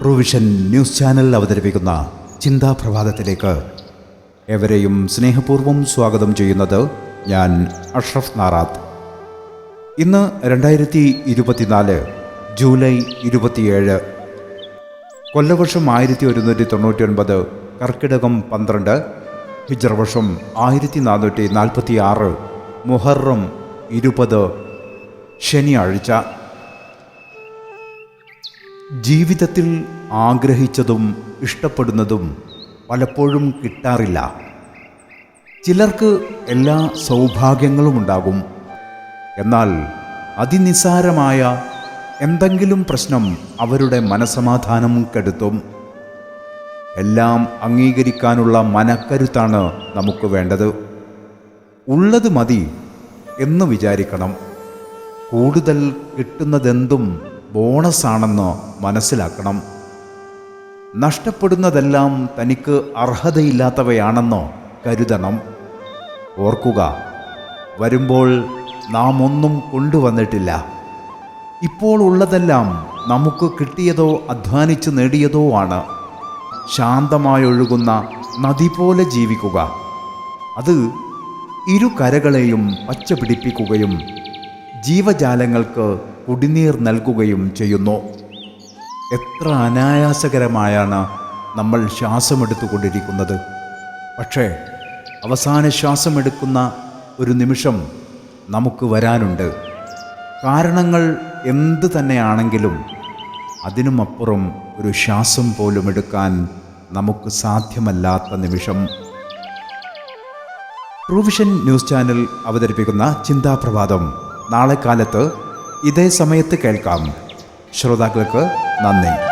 Provision news channel അവതരിപ്പിക്കുന്ന ചിന്താപ്രഭാതത്തിലേക്ക് എവരെയും സ്നേഹപൂർവം സ്വാഗതം ചെയ്യുന്നത് ഞാൻ അഷ്റഫ് നാറാത്ത്. ഇന്ന് രണ്ടായിരത്തി ഇരുപത്തിനാല് ജൂലൈ ഇരുപത്തിയേഴ് കൊല്ലവർഷം ആയിരത്തി ഒരുന്നൂറ്റി തൊണ്ണൂറ്റി ഒൻപത് കർക്കിടകം പന്ത്രണ്ട് ഹിജർ ആയിരത്തി നാനൂറ്റി നാൽപ്പത്തി ആറ് മുഹറം ഇരുപത് ശനിയാഴ്ച ജീവിതത്തിൽ ആഗ്രഹിച്ചതും ഇഷ്ടപ്പെടുന്നതും പലപ്പോഴും കിട്ടാറില്ല. ചിലർക്ക് എല്ലാ സൗഭാഗ്യങ്ങളും ഉണ്ടാകും. എന്നാൽ അതിനിസാരമായ എന്തെങ്കിലും പ്രശ്നം അവരുടെ മനസമാധാനം കെടുത്തും. എല്ലാം അംഗീകരിക്കാനുള്ള മനക്കരുത്താണ് നമുക്ക് വേണ്ടത്. ഉള്ളത് മതി എന്ന് വിചാരിക്കണം. കൂടുതൽ കിട്ടുന്നതെന്തും ബോണസാണെന്ന് മനസ്സിലാക്കണം. നഷ്ടപ്പെടുന്നതെല്ലാം തനിക്ക് അർഹതയില്ലാത്തവയാണെന്നോ കരുതണം. ഓർക്കുക വരുമ്പോൾ നാം ഒന്നും കൊണ്ടുവന്നിട്ടില്ല. ഇപ്പോൾ ഉള്ളതെല്ലാം നമുക്ക് കിട്ടിയതോ അധ്വാനിച്ച് നേടിയതോ ആണ്. ശാന്തമായൊഴുകുന്ന നദി പോലെ ജീവിക്കുക. അത് ഇരു കരകളെയും പച്ച പിടിപ്പിക്കുകയും ജീവജാലങ്ങൾക്ക് കുടിനീർ നൽകുകയും ചെയ്യുന്നു. എത്ര അനായാസകരമായാണ് നമ്മൾ ശ്വാസമെടുത്തുകൊണ്ടിരിക്കുന്നത്. പക്ഷേ അവസാന ശ്വാസമെടുക്കുന്ന ഒരു നിമിഷം നമുക്ക് വരാനുണ്ട്. കാരണങ്ങൾ എന്ത് തന്നെയാണെങ്കിലും അതിനുമപ്പുറം ഒരു ശ്വാസം പോലും എടുക്കാൻ നമുക്ക് സാധ്യമല്ലാത്ത നിമിഷം. പ്രൊവിഷൻ ന്യൂസ് ചാനൽ അവതരിപ്പിക്കുന്ന ചിന്താപ്രഭാതം. നാളെ കാലത്ത് ഇതേ സമയത്ത് കേൾക്കാം. ശ്രോതാക്കൾക്ക് നന്ദി.